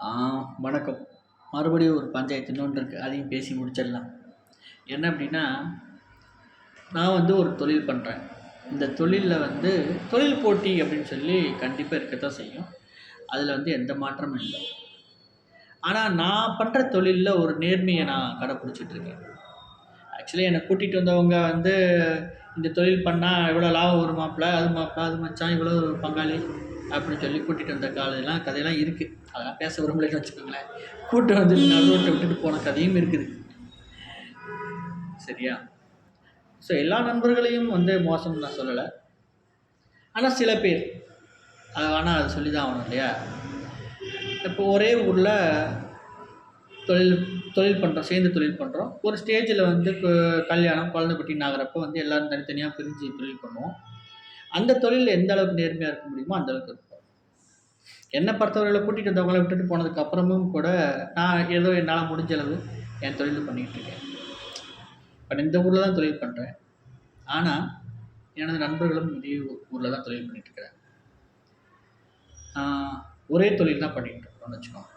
ஆ வணக்கம். மறுபடியும் ஒரு பஞ்சாயத்து இன்னொன்று இருக்குது அதையும் பேசி முடிச்சிடலாம். என்ன அப்படின்னா நான் வந்து ஒரு தொழில் பண்ணுறேன் இந்த தொழிலில் வந்து தொழில் போட்டி அப்படின்னு சொல்லி கண்டிப்பாக இருக்கத்தான் செய்யும். அதில் வந்து எந்த மாற்றமும் இல்லை. ஆனால் நான் பண்ணுற தொழிலில் ஒரு நேர்மையை நான் கடைப்பிடிச்சிட்ருக்கேன் ஆக்சுவலி என்னை கூட்டிகிட்டு வந்தவங்க வந்து இந்த தொழில் பண்ணால் இவ்வளோ லாபம் வரும் மாப்பிள்ள அது மாப்பிள்ள அது மச்சான் இவ்வளோ பங்காளி. அப்படின்னு சொல்லி கூட்டிகிட்டு வந்த காலையெல்லாம் கதையெல்லாம் இருக்குது அதெல்லாம் பேச விரும்பலைன்னு வச்சுக்கோங்களேன். கூட்டு வந்து நடுவோட்டை விட்டுட்டு போன கதையும் இருக்குது. சரியா? ஸோ எல்லா நண்பர்களையும் வந்து மோசம்னு நான் சொல்லலை. ஆனால் சில பேர். அது ஆனால் அது சொல்லி தான் ஆகணும் இல்லையா? இப்போ ஒரே ஊரில் தொழில் தொழில் பண்ணுறோம் சேர்ந்து தொழில் பண்ணுறோம் ஒரு ஸ்டேஜில் வந்து இப்போ கல்யாணம் குழந்தை குட்டின்னு ஆகிறப்ப வந்து எல்லோரும் தனித்தனியாக பிரிஞ்சு தொழில் பண்ணுவோம். அந்த தொழிலில் எந்த அளவுக்கு நேர்மையாக இருக்க முடியுமோ அந்த அளவுக்கு என்னை பொறுத்தவரையில் கூட்டிகிட்டு வந்தவங்கள விட்டுட்டு போனதுக்கு அப்புறமும் கூட நான் ஏதோ என்னால் முடிஞ்ச அளவு என் தொழில் பண்ணிக்கிட்டு இருக்கேன். இப்போ இந்த ஊரில் தான் தொழில் பண்ணுறேன் ஆனால் எனது நண்பர்களும் இதே ஊரில் தான் தொழில் பண்ணிகிட்டு இருக்கிறாங்க. ஒரே தொழில் தான் பண்ணிகிட்டு இருக்கோம்னு வச்சுக்கோங்க.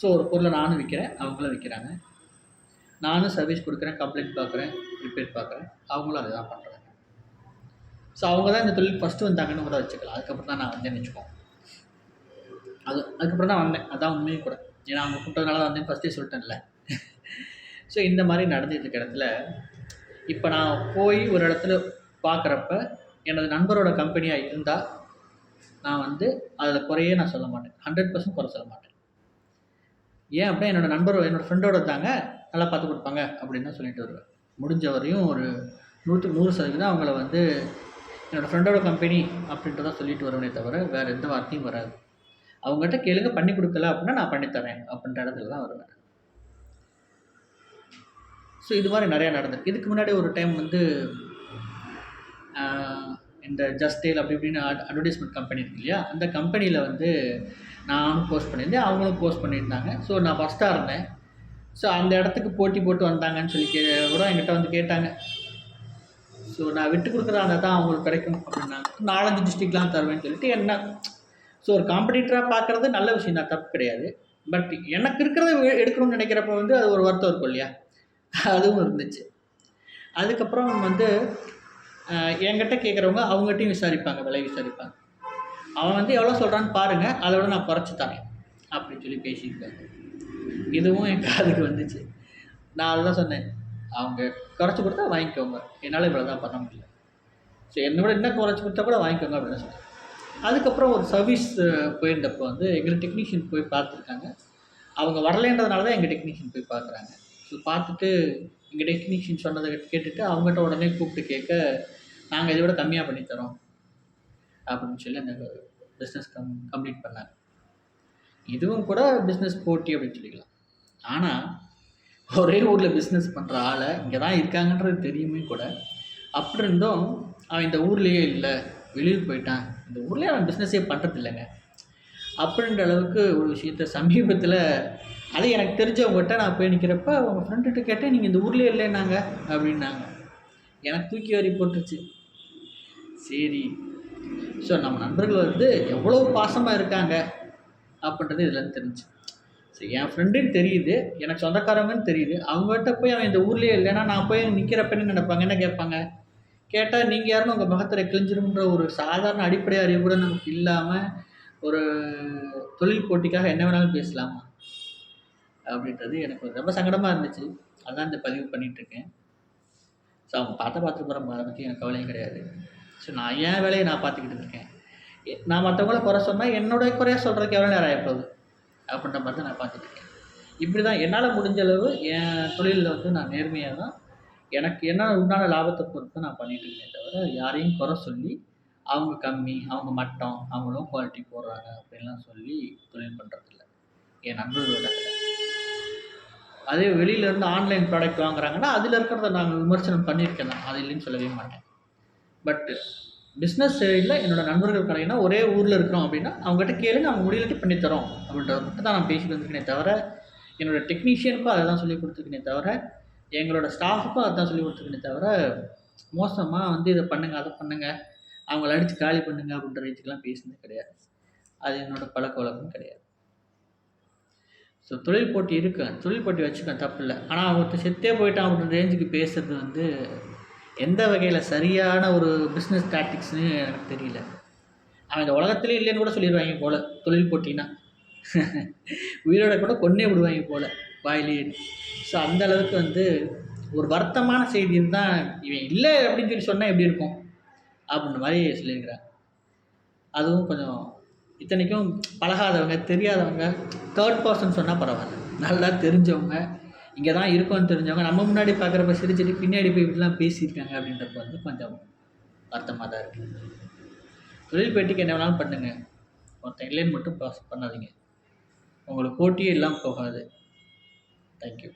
ஸோ ஒரு பொருளை நானும் விற்கிறேன் அவங்களும் விற்கிறாங்க நானும் சர்வீஸ் கொடுக்குறேன் கம்ப்ளைண்ட் பார்க்குறேன் ரிப்பேர் பார்க்குறேன் அவங்களும் அதை தான் பண்ணுறேன் ஸோ அவங்க தான் இந்த தொழில் ஃபஸ்ட்டு வந்தாங்கன்னு கூட வச்சுக்கலாம். அதுக்கப்புறம் தான் நான் வந்தேன்னு வச்சுக்கோம் அது அதுக்கப்புறம் தான் வந்தேன். அதான் உண்மையும் கூட. ஏன்னா அவங்க கூப்பிட்டதுனால வந்தேன் ஃபஸ்ட்டே சொல்லிட்டேன்ல. ஸோ இந்த மாதிரி நடந்துகிட்டு இருக்க இடத்துல இப்போ நான் போய் ஒரு இடத்துல பார்க்குறப்ப எனது நண்பரோட கம்பெனியாக இருந்தால் நான் வந்து அதில் குறையே நான் சொல்ல மாட்டேன். ஹண்ட்ரட் பர்சன்ட் குறை சொல்ல மாட்டேன். ஏன் அப்படின்னா என்னோடய நண்பர் என்னோடய ஃப்ரெண்டோட தாங்க நல்லா பார்த்து கொடுப்பாங்க அப்படின்னு தான் சொல்லிட்டு வருவேன். முடிஞ்ச வரையும் ஒரு நூற்றுக்கு நூறு சதவீதம் அவங்கள வந்து என்னோடய ஃப்ரெண்டோட கம்பெனி அப்படின்றத சொல்லிட்டு வருவனே தவிர வேறு எந்த வார்த்தையும் வராது. அவங்ககிட்ட கேளுங்க பண்ணி கொடுக்கல அப்படின்னா நான் பண்ணித்தரேன் அப்படின்ற இடத்துல தான் வருவேன். ஸோ இது மாதிரி நிறையா நடந்திருக்கு. இதுக்கு முன்னாடி ஒரு டைம் வந்து இந்த ஜஸ்டேல் அப்படி இப்படின்னு அட் அட்வர்டைஸ்மெண்ட் கம்பெனி இருக்கு இல்லையா? அந்த கம்பெனியில் வந்து நானும் போஸ்ட் பண்ணியிருந்தேன் அவங்களும் போஸ்ட் பண்ணியிருந்தாங்க. ஸோ நான் ஃபஸ்ட்டாக இருந்தேன். ஸோ அந்த இடத்துக்கு போட்டி போட்டு வந்தாங்கன்னு சொல்லி கே கூட என்கிட்ட வந்து கேட்டாங்க. ஸோ நான் விட்டு கொடுக்குறதா தான் அவங்களுக்கு கிடைக்கும் அப்படின்னாங்க. நாலஞ்சு டிஸ்ட்ரிக்ட்லாம் தருவேன்னு சொல்லிட்டு என்ன ஸோ ஒரு காம்படிட்டராக பார்க்குறது நல்ல விஷயம் தான் தப்பு கிடையாது. பட் எனக்கு இருக்கிறத எடுக்கணும்னு நினைக்கிறப்ப வந்து அது ஒரு வருத்தம் இருக்கும் இல்லையா? அதுவும் இருந்துச்சு. அதுக்கப்புறம் வந்து என்கிட்ட கேட்குறவங்க அவங்ககிட்டையும் விசாரிப்பாங்க விலை விசாரிப்பாங்க. அவன் வந்து எவ்வளோ சொல்கிறான்னு பாருங்கள் அதோட நான் குறைச்சி தரேன் அப்படின்னு சொல்லி பேசியிருக்காங்க. இதுவும் என் காதுக்கு வந்துச்சு. நான் அதுதான் சொன்னேன் அவங்க குறைச்சி கொடுத்தா வாங்கிக்கோங்க. என்னால் இவ்வளோ தான் பண்ண முடியல. ஸோ என்னோட என்ன குறைச்சி கொடுத்தா கூட வாங்கிக்கோங்க அப்படின்னு சொல்லிட்டு அதுக்கப்புறம் ஒரு சர்வீஸ் போயிருந்தப்போ வந்து எங்கள் டெக்னீஷியன் போய் பார்த்துருக்காங்க. அவங்க வரலைன்றதுனால தான் எங்கள் டெக்னீஷியன் போய் பார்க்குறாங்க. ஸோ பார்த்துட்டு எங்கள் டெக்னீஷியன் சொன்னதை கேட்டுட்டு அவங்ககிட்ட உடனே கூப்பிட்டு கேட்க நாங்கள் இதை விட கம்மியாக பண்ணித்தரோம் அப்படின்னு சொல்லி அந்த பிஸ்னஸ் கம் கம்ப்ளீட் பண்ணாங்க. இதுவும் கூட பிஸ்னஸ் போட்டி அப்படின்னு சொல்லிக்கலாம். ஆனால் ஒரே ஊரில் பிஸ்னஸ் பண்ணுற ஆளை இங்கே தான் இருக்காங்கன்றது தெரியுமே கூட. அப்படி இருந்தும் அவன் இந்த ஊர்லேயே இல்லை வெளியூர் போயிட்டான். இந்த ஊர்லேயே அவன் பிஸ்னஸே பண்ணுறது இல்லைங்க. அப்படின்ற அளவுக்கு ஒரு விஷயத்த சமீபத்தில் அது எனக்கு தெரிஞ்சவங்ககிட்ட நான் போய் நிற்கிறப்ப அவங்க ஃப்ரெண்டுகிட்ட கேட்டேன் நீங்கள் இந்த ஊர்லேயே இல்லைன்னாங்க அப்படின்னாங்க. எனக்கு தூக்கி வரி போட்டுருச்சு. சரி. ஸோ நம்ம நண்பர்கள் வந்து எவ்வளோ பாசமாக இருக்காங்க அப்படின்றது இதில் தெரிஞ்சு சரி என் ஃப்ரெண்டுன்னு தெரியுது. எனக்கு சொந்தக்காரங்கன்னு தெரியுது. அவங்ககிட்ட போய் அவன் இந்த ஊர்லேயே இல்லைன்னா நான் போய் நிற்கிறப்பன்னு நினைப்பாங்க. என்ன கேட்பாங்க? கேட்டால் நீங்கள் யாருன்னு உங்கள் முகத்தில் கிழிஞ்சிரும்ன்ற ஒரு சாதாரண அடிப்படை அறிவு கூட நமக்கு இல்லாமல் ஒரு தொழில் போட்டிக்காக என்ன வேணாலும் பேசலாமா? அப்படின்றது எனக்கு ரொம்ப சங்கடமாக இருந்துச்சு. அதான் இந்த பதிவு பண்ணிகிட்ருக்கேன் ஸோ அவங்க பார்த்த பார்த்து போகிற அதை பற்றி எனக்கு கவலையும் கிடையாது. ஸோ நான் ஏன் வேலையை நான் பார்த்துக்கிட்டு இருக்கேன். நான் மற்றவங்கள குறை சொன்னால் என்னோட குறையாக சொல்கிறதுக்கு எவ்வளோ நேரம் ஆகிப்போகுது அப்படின்ற மாதிரி தான் நான் பார்த்துட்ருக்கேன். இப்படி தான் என்னால் முடிஞ்ச அளவு என் தொழிலில் வந்து நான் நேர்மையாக தான் எனக்கு என்ன உண்டான லாபத்தை பொறுத்து நான் பண்ணிகிட்டு இருக்கேன் தவிர யாரையும் குறை சொல்லி அவங்க கம்மி அவங்க மட்டம் அவங்களும் குவாலிட்டி போடுறாங்க அப்படின்லாம் சொல்லி தொழில் பண்ணுறதில்ல என் நண்பர்களோட அதே வெளியிலேருந்து ஆன்லைன் ப்ராடக்ட் வாங்குறாங்கன்னா அதில் இருக்கிறத நாங்கள் விமர்சனம் பண்ணியிருக்கேன் தான் அது இல்லைன்னு சொல்லவே மாட்டேன். பட்டு பிஸ்னஸ் சைடில் என்னோடய நண்பர்கள் கடையினா ஒரே ஊரில் இருக்கிறோம் அப்படின்னா அவங்ககிட்ட கேளுங்க அவங்க முடியலட்டி பண்ணித்தரோம். அப்படின்றத மட்டும் தான் நான் பேசிட்டு வந்திருக்கேனே தவிர என்னோடய டெக்னீஷியனுக்கும் அதை தான் சொல்லி கொடுத்துருக்கேனே தவிர எங்களோட ஸ்டாஃபுக்கும் அதை தான் சொல்லி கொடுத்துருக்கேனே தவிர மோசமாக வந்து இதை பண்ணுங்கள் அதை பண்ணுங்கள் அவங்கள அடித்து காலி பண்ணுங்க அப்படின்ற ரேஞ்சுக்கெலாம் பேசினது கிடையாது. அது என்னோடய பழக்க வழக்கம் கிடையாது. ஸோ தொழில் போட்டி இருக்கேன் தொழில் போட்டி வச்சுக்கேன் தப்பு இல்லை. ஆனால் ஒருத்தர் செத்தே போயிட்டான் அப்படின்ற ரேஞ்சுக்கு பேசுறது வந்து எந்த வகையில் சரியான ஒரு பிஸ்னஸ் டாக்டிக்ஸ்னு எனக்கு தெரியல. அவன் இந்த உலகத்திலே இல்லைன்னு கூட சொல்லிடுவாங்க போல் தொழில் போட்டினா உயிரோட கூட கொன்னே விடுவாங்க போல் வாயிலேயே ஸோ அந்த அளவுக்கு வந்து ஒரு வருத்தமான செய்தி தான் இவன் இல்லை அப்படின்னு சொல்லி சொன்னால் எப்படி இருக்கும்? அப்படின்ற மாதிரி சொல்லியிருக்கிறாங்க. அதுவும் கொஞ்சம் இத்தனைக்கும் பழகாதவங்க தெரியாதவங்க தேர்ட் பர்சன் சொன்னால் பரவாயில்ல. நல்லா தெரிஞ்சவங்க இங்கே தான் இருக்கோன்னு தெரிஞ்சவங்க நம்ம முன்னாடி பார்க்குறப்ப சிரிச்சிட்டு பின்னாடி போய் இப்படிலாம் பேசியிருக்காங்க அப்படின்றப்ப வந்து கொஞ்சம் வருத்தமாக தான் இருக்குது தொழில் பேட்டிக்கு என்ன வேணாலும் பண்ணுங்கள் ஒருத்தன் இல்லைன்னு மட்டும் பண்ணாதீங்க. உங்களுக்கு போட்டியே இல்லாமல் போகாது தேங்க்யூ